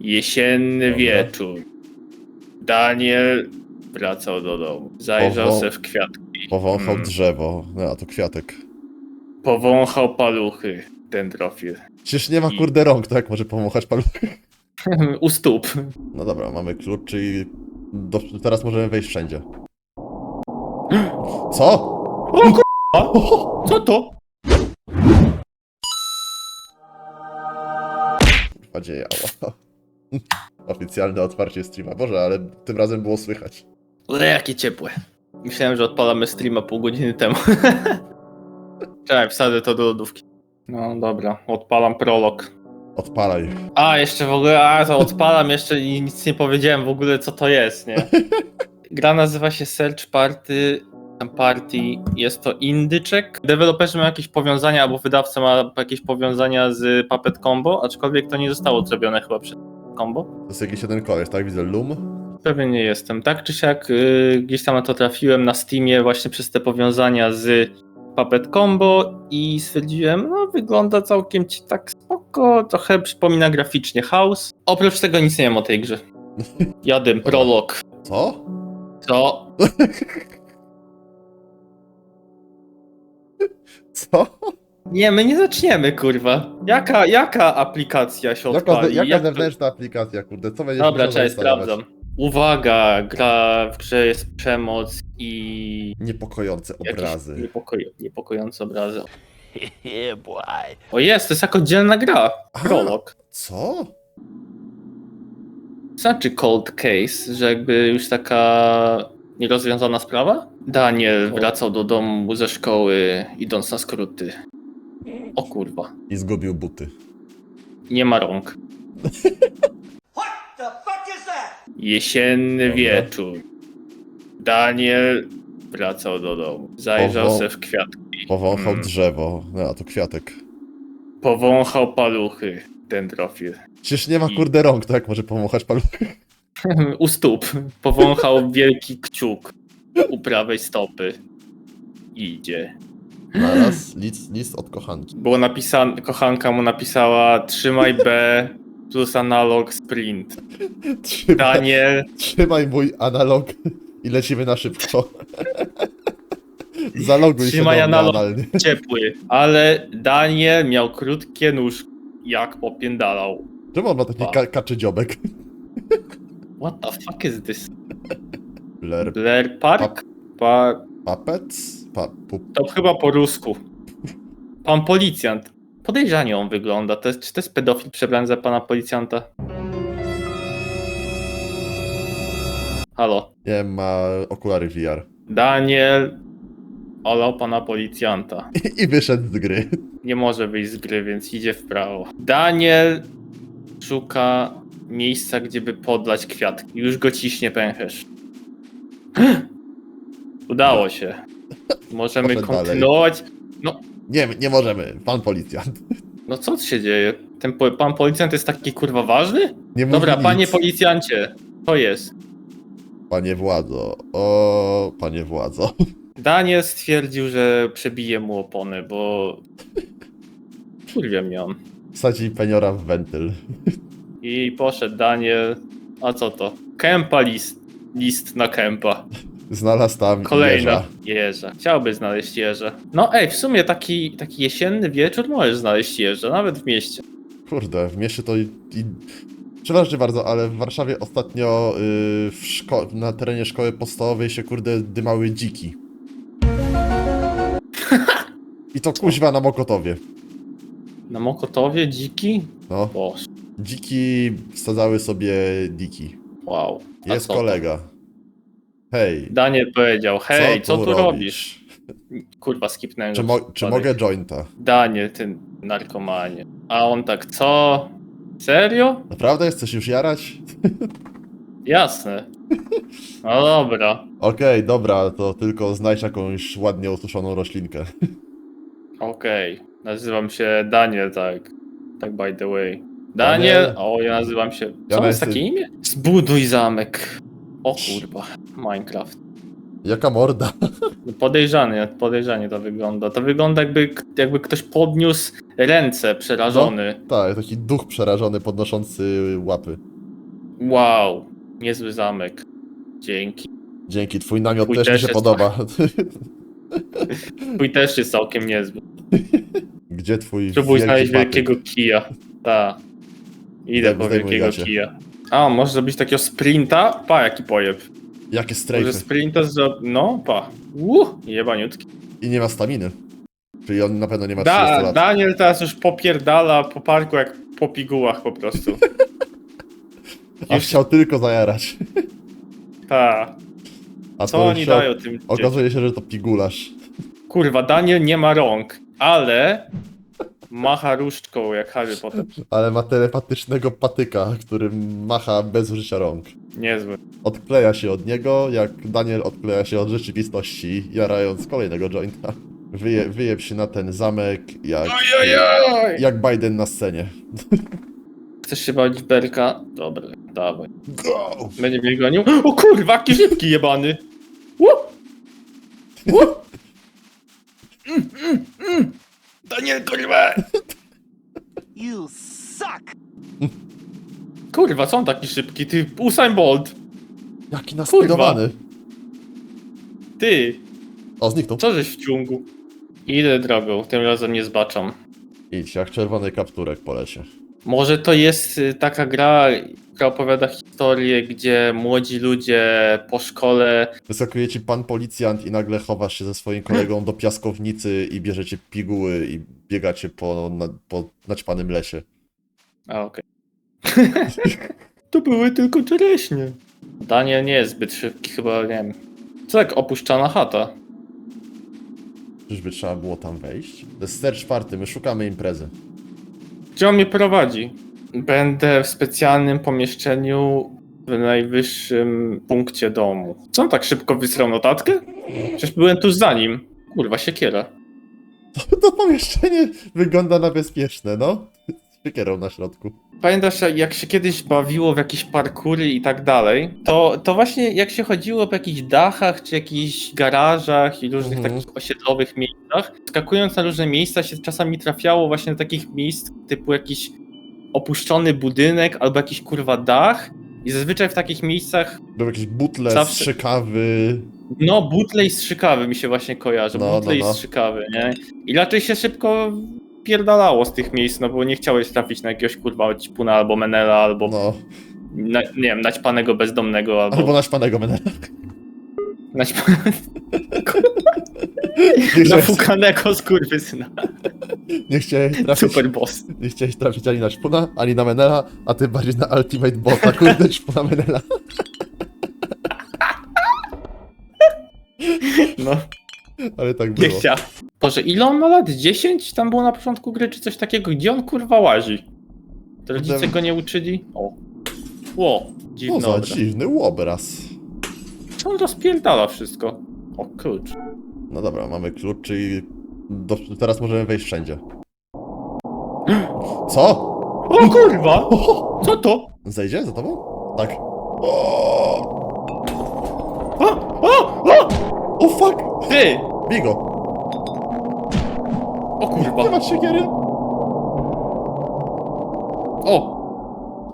Jesienny Dobra. wieczór. Daniel wracał do domu. Zajrzał Oho. se w kwiatki. Powąchał Mm. drzewo. No, a to kwiatek. Powąchał paluchy. Dendrofil. Przecież nie ma I- kurde rąk, to jak może powąchać paluchy? U stóp. No dobra, mamy klucz, czyli do, teraz możemy wejść wszędzie. Co? O k***a! Co to? Kurwa dzieje, ała. Oficjalne otwarcie streama. Boże, ale tym razem było słychać. Ale jakie ciepłe. Myślałem, że odpalamy streama pół godziny temu. Czekaj, wsadzę to do lodówki. No dobra, odpalam prolog. Odpalaj. A, jeszcze w ogóle, a to odpalam jeszcze i nic nie powiedziałem w ogóle co to jest, nie? Gra nazywa się Search Party. Party jest to indyczek. Deweloperzy mają jakieś powiązania, albo wydawca ma jakieś powiązania z Puppet Combo, aczkolwiek to nie zostało zrobione chyba przed Combo. To jest jakiś jeden koleś, tak? Widzę Loom. Pewien nie jestem. Tak czy siak yy, gdzieś tam na to trafiłem na Steamie właśnie przez te powiązania z Puppet Combo i stwierdziłem, no wygląda całkiem ci tak spoko, trochę przypomina graficznie House. Oprócz tego nic nie wiem o tej grze. Jadę, prolog. Co? Co? Co? Nie, my nie zaczniemy, kurwa. Jaka, jaka aplikacja się Jaka, odpali? jaka Jak to- zewnętrzna aplikacja, kurde? Co będziesz Dobra, musiał czekaj, zainstalować? sprawdzam. Uwaga, gra w grze jest przemoc i Niepokojące jakieś obrazy. Niepokoi, niepokojące obrazy. yeah, boy. O jest, to jest jako oddzielna gra. A. Prolog. Co? Znaczy cold case, że jakby już taka nierozwiązana sprawa? Daniel wracał do domu ze szkoły, idąc na skróty. O kurwa, I zgubił buty. nie ma rąk. Jesienny Dobra. wieczór. Daniel wracał do domu. Zajrzał Oho. se w kwiatki. Powąchał Mm. drzewo. No, a to kwiatek. Powąchał paluchy. Dendrofil. Przecież nie ma I- kurde rąk, to jak może powąchać paluchy? U stóp. Powąchał wielki kciuk. U prawej stopy. Idzie. Znalazł list, list od kochanki. Było napisane, kochanka mu napisała trzymaj B plus analog sprint. Trzymaj, Daniel, trzymaj mój analog i lecimy na szybko. Zaloguj Trzymaj się analog. analnie. ciepły. Ale Daniel miał krótkie nóżki, jak popiędalał. Czemu on ma taki ka kaczy dziobek? What the fuck is this? Blair Blair Park? Pa, Puppets? Pa, pu, to chyba po rusku. Pan policjant. Podejrzanie on wygląda. To jest, czy to jest pedofil przebrany za pana policjanta? Halo. nie ma okulary VR. Daniel olał pana policjanta. I wyszedł z gry. Nie może wyjść z gry, więc idzie w prawo. Daniel szuka miejsca, gdzie by podlać kwiatki. Już go ciśnie pęcherz. Udało się. Możemy Poszedł dalej. kontynuować. Nie, nie możemy. Pan policjant. No co się dzieje? Ten po, pan policjant jest taki kurwa ważny? Nie mówi Dobra, nic. panie policjancie, to jest. Panie władzo. O, panie władzo. Daniel stwierdził, że przebije mu opony, bo. Kurwa mnie on. Wsadzi peniora w wentyl. I poszedł Daniel. A co to? Kępa list. List na kępa. Znalazł tam Kolejna. jeża. Jeża. Chciałby znaleźć jeża. No ej, w sumie taki, taki jesienny wieczór możesz znaleźć jeża, nawet w mieście. Kurde, w mieście to i... i... Przepraszam bardzo, ale w Warszawie ostatnio yy, w szko- na terenie szkoły podstawowej się kurde dymały dziki. I to kuźwa na Mokotowie. Na Mokotowie dziki? No, Boże, dziki wsadzały sobie diki. wow. A Jest co to? kolega. Hej, Daniel powiedział, hej, co, tu robisz? Kurwa, skipnąłem Czy, mo- czy mogę jointa? Daniel, ten narkomanie. A on tak, co? Serio? Naprawdę chcesz już jarać? Jasne. No dobra. Okej, dobra, to tylko znajdź jakąś ładnie osuszoną roślinkę. Okej. Nazywam się Daniel, tak. Tak by the way. Daniel? Daniel? O, ja nazywam się. Ja Co jest nazywam- takie imię? Zbuduj zamek. O kurwa. Minecraft. Jaka morda. Podejrzanie, podejrzanie to wygląda. To wygląda jakby, jakby ktoś podniósł ręce przerażony. Tak, taki duch przerażony podnoszący łapy. Wow, niezły zamek. Dzięki. Dzięki, twój namiot Twój też mi też się jest podoba. Twój też jest całkiem niezły. Gdzie twój Próbuj znaleźć patyk? wielkiego kija. Ta. Idę Zdejm- po wielkiego gacie. kija. A, możesz zrobić takiego sprinta? Pa, jaki pojeb. Jakie Może strajfy. sprinta zro... No, pa. Uh, jebaniutki. I nie ma staminy. Czyli on na pewno nie ma 30 Da, lat. Daniel teraz już popierdala po parku jak po pigułach po prostu. A chciał tylko zajarać. Ta. A Co oni się dają tym dzieciom? Okazuje się, że to pigularz. Kurwa, Daniel nie ma rąk, ale macha różdżką jak Harry Potter. Ale ma telepatycznego patyka, którym macha bez użycia rąk. Niezły. Odkleja się od niego, jak Daniel odkleja się od rzeczywistości, jarając kolejnego jointa. Wyje, wyjeb się na ten zamek, jak, Ojojoj! jak Biden na scenie. Chcesz się bawić w berka? Dobra, dawaj. Go! Będzie mnie gonił. O kurwa, jaki szybki jebany! Łup! Łup! Mm, mm, mm. Daniel, kurwa! You suck! Kurwa, co on taki szybki? Ty, Usain Bolt! Jaki naspidowany. Ty, O, zniknął. co żeś w ciągu? Idę drogą, tym razem nie zbaczam. Idź, jak czerwony kapturek po lesie. Może to jest y, taka gra, która opowiada historię, gdzie młodzi ludzie po szkole. Wyskakuje ci pan policjant i nagle chowasz się ze swoim kolegą do piaskownicy i bierzecie piguły i biegacie po, na, po naćpanym lesie. A, okej. to były tylko czereśnie. Daniel nie jest zbyt szybki, chyba nie wiem. Co jak opuszczana chata? Czyżby trzeba było tam wejść? To jest search party, my szukamy imprezy. Gdzie on mnie prowadzi? Będę w specjalnym pomieszczeniu w najwyższym punkcie domu. Co on tak szybko wysrał notatkę? Przecież byłem tuż za nim. Kurwa, siekiera. To pomieszczenie wygląda na bezpieczne, no. Z siekierą na środku. Pamiętasz, jak się kiedyś bawiło w jakieś parkury i tak dalej, to, to właśnie jak się chodziło po jakichś dachach, czy jakichś garażach i różnych Mhm. takich osiedlowych miejscach, skakując na różne miejsca się czasami trafiało właśnie do takich miejsc typu jakiś opuszczony budynek albo jakiś kurwa dach i zazwyczaj w takich miejscach, Był jakieś butle, Zawsze- strzykawy. no butle i strzykawy mi się właśnie kojarzy, No, butle no, i no. strzykawy, nie? I raczej się szybko pierdalało z tych miejsc, no bo nie chciałeś trafić na jakiegoś kurwa ćpuna albo menela, albo No. na, nie wiem, naćpanego bezdomnego albo, Albo naćpanego menela. naćpanego, nafukanego skurwysyna. nie chciałeś trafić, Super boss. nie chciałeś trafić ani na szpuna, ani na menela, a ty bardziej na ultimate bota, kurde, szpuna menela. No, Ale tak nie było. chciał. Boże, ile on ma lat? 10? Tam było na początku gry, czy coś takiego? Gdzie on kurwa łazi? To rodzice Potem- go nie uczyli? O. Ło, dziwny obraz. dziwny łobraz. Czy on rozpierdala wszystko? O kurcz. No dobra, mamy klucz, czyli do, teraz możemy wejść wszędzie. Co? O kurwa! Co to? Zejdzie za tobą? Tak. O, O, o, o! o fuck! Ty! Bigo! O Nie kurwa. masz siekiery? O!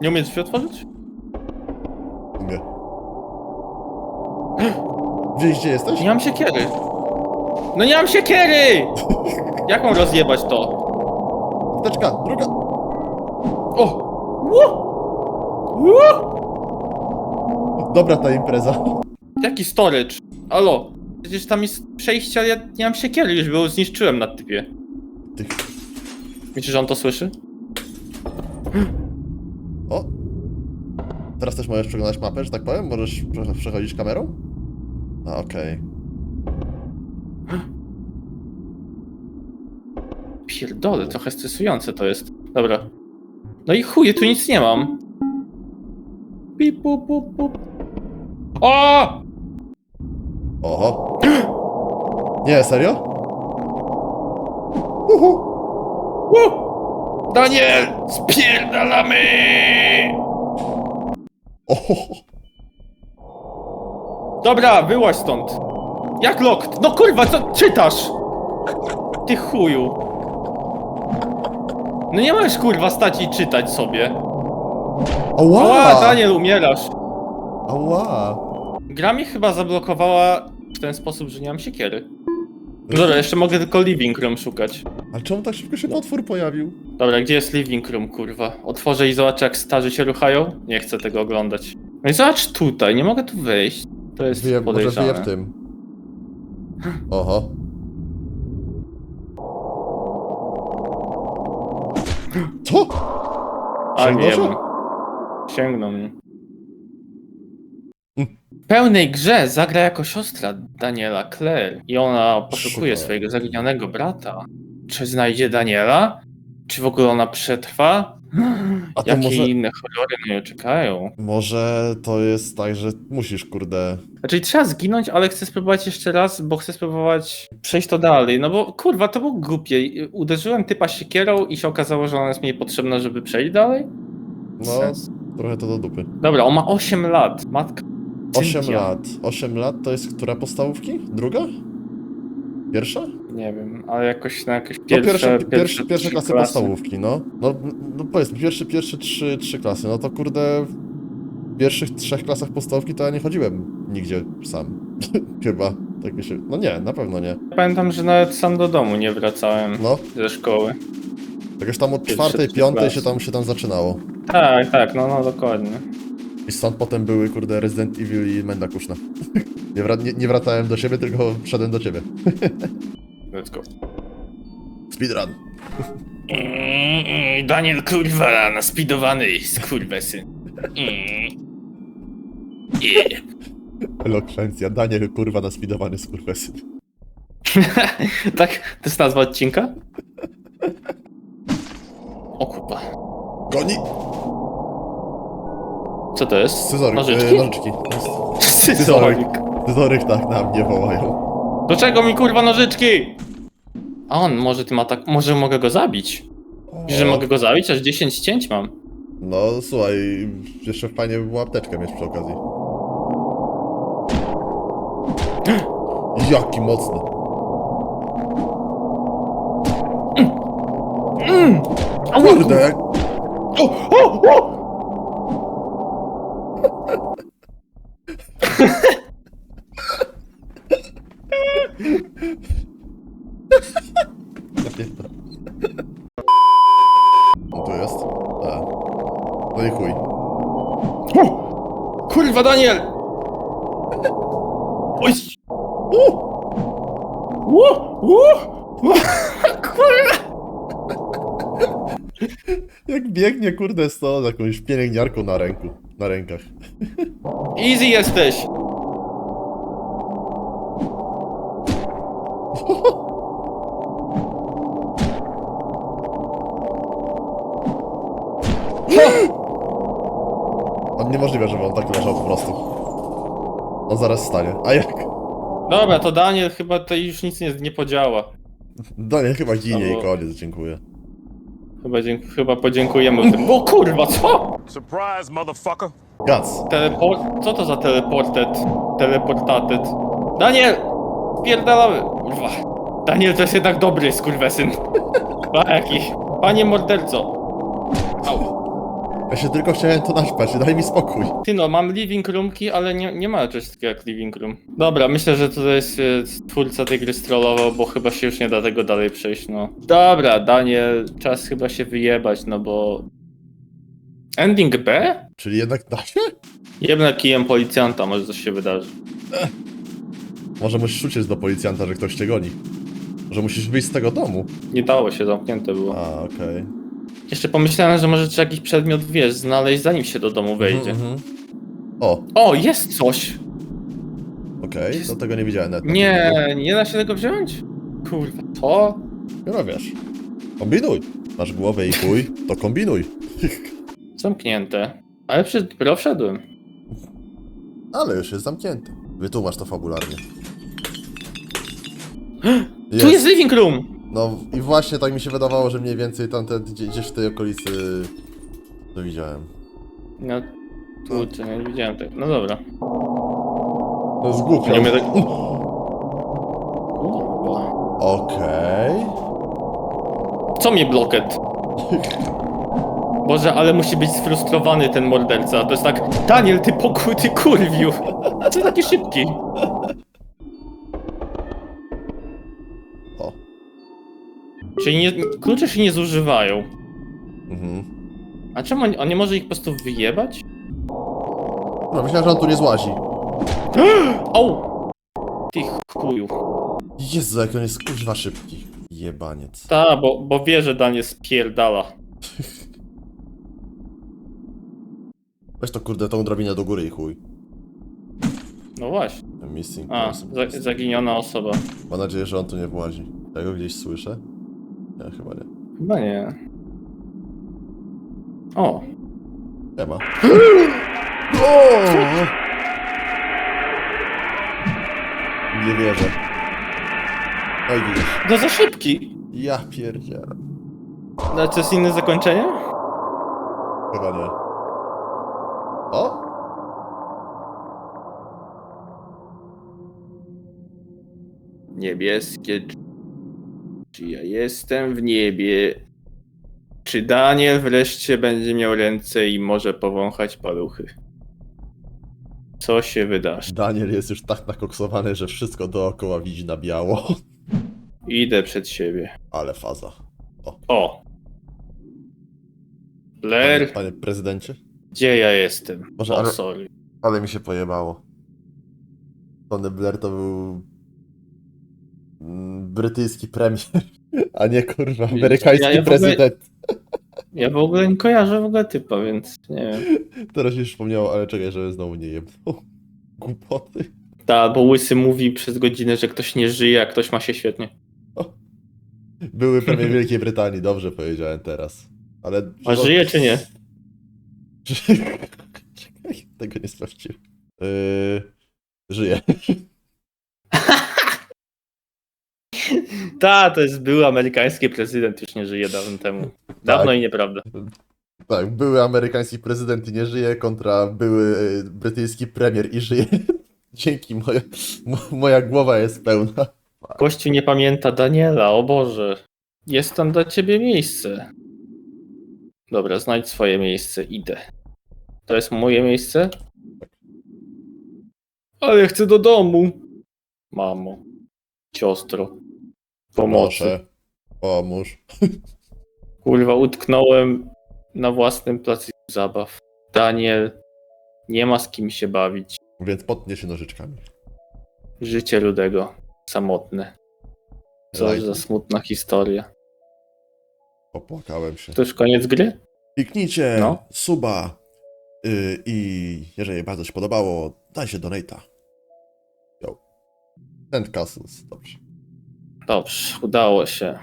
Nie umiesz drzwi otworzyć? Nie. Wiesz gdzie jesteś? Nie mam siekiery. No nie mam siekiery! Jak mam rozjebać to? Teczka, druga! O! Ło! Ło! Dobra ta impreza. Jaki storage? Alo? Przecież tam jest przejście, ale ja nie mam siekiery już, bo zniszczyłem na typie. Ty... Myślisz, że on to słyszy? O! Teraz też możesz przeglądać mapę, że tak powiem? Możesz prze- przechodzić kamerą? A, okej. Pierdolę, trochę stresujące to jest. Dobra. No i chuj, tu nic nie mam. Pip, pup, pup, pup. O! Oho. Nie, serio? Uhu. U! Daniel! Spierdalamy! Oho. Dobra, wyłaź stąd. Jak locked? No kurwa, co czytasz? Ty chuju. No nie możesz kurwa stać i czytać sobie. Ała! Ała, Daniel, umierasz. Ała! Gra mnie chyba zablokowała w ten sposób, że nie mam siekiery. Dobra, jeszcze mogę tylko living room szukać. Ale czemu tak szybko się potwór pojawił? Dobra, gdzie jest living room, kurwa? Otworzę i zobaczę, jak starzy się ruchają? Nie chcę tego oglądać. No i zobacz tutaj, nie mogę tu wyjść. To jest Wyje, może podejrzane. wyje w tym. Oho. Co? A Sięgnął nie się? wiem. Sięgnął mnie. Mm. W pełnej grze zagra jako siostra Daniela, Claire. I ona poszukuje Super. swojego zaginionego brata. Czy znajdzie Daniela? Czy w ogóle ona przetrwa? A to Jakie może- inne horrory na nią czekają? Może to jest tak, że musisz, kurde... Znaczy trzeba zginąć, ale chcę spróbować jeszcze raz, bo chcę spróbować przejść to dalej. No bo kurwa, to było głupie. Uderzyłem typa siekierą i się okazało, że ona jest mniej potrzebna, żeby przejść dalej? No, Sens. trochę to do dupy. Dobra, on ma 8 lat. Matka. 8 Cynthia. lat. 8 lat to jest która podstawówki? Druga? Pierwsza? Nie wiem, ale jakoś na jakieś No pierwsze, pierwsze, pierwsze, pierwsze trzy klasy, podstawówki, no. No, no powiedzmy, pierwsze, pierwsze trzy, trzy klasy, no to kurde... W pierwszych trzech klasach podstawówki to ja nie chodziłem nigdzie sam. Chyba. Tak mi się... No nie, na pewno nie. Pamiętam, że nawet sam do domu nie wracałem No, ze szkoły. jakoś tam od Pierwsze czwartej, piątej klasy. się tam, się tam zaczynało. Tak, tak, no, no dokładnie. I stąd potem były, kurde, Resident Evil i Menda Kuszna. nie, wra- nie, nie wracałem do siebie, tylko wszedłem do ciebie. Let's go. Speedrun. Mm, Daniel kurwa, naspidowany, skurwesy. Mm. Yeah. Elokwencja. Daniel, kurwa, naspidowany skurwesy. tak, to jest nazwa odcinka? O kurwa. Goni! Co to jest? Scyzoryk. Nożyczki? E, nożyczki. Scyzoryk. Scyzoryk tak na mnie wołają. Do czego mi kurwa nożyczki? A on, może tym atak... Może mogę go zabić? Że O, mogę go zabić? Aż 10 cięć mam. No słuchaj, jeszcze fajnie by było apteczkę mieć przy okazji. Jaki mocny. Kurde, jak... O, o, o! Napierdam. No tu jest. A. No i chuj. Kurwa, Daniel! Oj! Uh! Ło! Ło! Kurwa! Jak biegnie, kurde, z to z jakąś pielęgniarką na ręku. Na rękach. Easy jesteś! On niemożliwe, żeby on tak leżał po prostu. On zaraz stanie. A jak? Dobra, to Daniel chyba tutaj już nic nie, nie podziała. Daniel chyba ginie Albo- i koniec, dziękuję. Chyba, dzięk- chyba podziękujemy tym. O kurwa, co? Surprise, motherfucker. Gac. Teleport... Co to za teleportet? Teleportatet. Daniel! Pierdalamy! Kurwa. Daniel to jest jednak dobry skurwesyn. A jaki? Panie morderco. Ja się tylko chciałem to naśpać, daj mi spokój. Ty no, mam living roomki, ale nie, nie ma czegoś takiego jak living room. Dobra, myślę, że to jest e, twórca tej gry strollował, bo chyba się już nie da tego dalej przejść, no. Dobra, Daniel, czas chyba się wyjebać, no bo... Ending B? Czyli jednak da się? Jebnę kijem policjanta, może coś się wydarzy. Może musisz uciec do policjanta, że ktoś cię goni. Że musisz wyjść z tego domu. Nie dało się, zamknięte było. A, okej. Jeszcze pomyślałem, że może trzeba jakiś przedmiot, wiesz, znaleźć zanim się do domu wejdzie. Mhm, mhm. O, O, jest coś! okej, no tego nie widziałem nawet. Nie, nie da się tego wziąć? Kurwa, co? No wiesz. Kombinuj. Masz głowę i chuj, to kombinuj. Zamknięte. Ale przed dopiero wszedłem. Ale już jest zamknięty. Wytłumacz to fabularnie. Tu jest living room! No i właśnie tak mi się wydawało, że mniej więcej tamte gdzie- gdzieś w tej okolicy to widziałem. No, kurczę, nie widziałem tego. No dobra. To jest głupio. Nie tak... Okej. Co mnie bloket? Boże, ale musi być sfrustrowany ten morderca. To jest tak, Daniel, ty pokój, ty kurwiu. A co taki szybki? Czyli nie, klucze się nie zużywają. Mhm. A czemu on, on nie może ich po prostu wyjebać? No, myślałem, że on tu nie złazi. O! Ty chuju. Jezu, jak on jest kurwa szybki. Jebaniec. Ta, bo, bo wie, że Daniel spierdala. Weź to kurde tą drabinę do góry i chuj. No właśnie. Missing A, person. za, zaginiona osoba. Mam nadzieję, że on tu nie włazi. Ja go gdzieś słyszę? Nie, chyba nie. Chyba nie. O, Nie ma. O! Nie wierzę. Oj, widzisz. no za szybki. Ja pierdzielę. No, to jest inne zakończenie? Chyba nie. O? Niebieskie. Czy ja jestem w niebie? Czy Daniel wreszcie będzie miał ręce i może powąchać paluchy? Co się wydarzy? Daniel jest już tak nakoksowany, że wszystko dookoła widzi na biało. Idę przed siebie. Ale faza. O! Panie, Blair, panie prezydencie? gdzie ja jestem? Może O, ale- sorry. Ale mi się pojebało. Tony Blair to był brytyjski premier, a nie kurwa amerykański Ja- ja w ogóle- prezydent. Ja w ogóle nie kojarzę w ogóle typa, więc nie wiem. Teraz mi przypomniało, ale czekaj, żeby znowu nie jebnął. Głupoty. Ta, bo Łysy mówi przez godzinę, że ktoś nie żyje, a ktoś ma się świetnie. Były premier Wielkiej Brytanii, dobrze powiedziałem teraz. Ale... A żyje czy nie? Czekaj, tego nie sprawdziłem. Yy, żyje. Ta, to jest były amerykański prezydent, już nie żyje dawno temu. Dawno Tak. i nieprawda. Tak, były amerykański prezydent i nie żyje kontra były e, brytyjski premier i żyje. Dzięki, moja, mo- moja głowa jest pełna. Kościół nie pamięta Daniela, o Boże. Jest tam dla ciebie miejsce. Dobra, znajdź swoje miejsce, idę. To jest moje miejsce? Ale chcę do domu. Mamo. Siostro. Pomocy. Pomóż. Kurwa, utknąłem na własnym placyku zabaw. Daniel, nie ma z kim się bawić. Więc potnie się nożyczkami. Życie Rudego, samotne. Co Raj. za smutna historia. Popłakałem się. To już koniec gry? Kliknijcie No. suba yy, i jeżeli bardzo się podobało, dajcie donate'a. Yo. End castles, dobrze. Dobrze, udało się.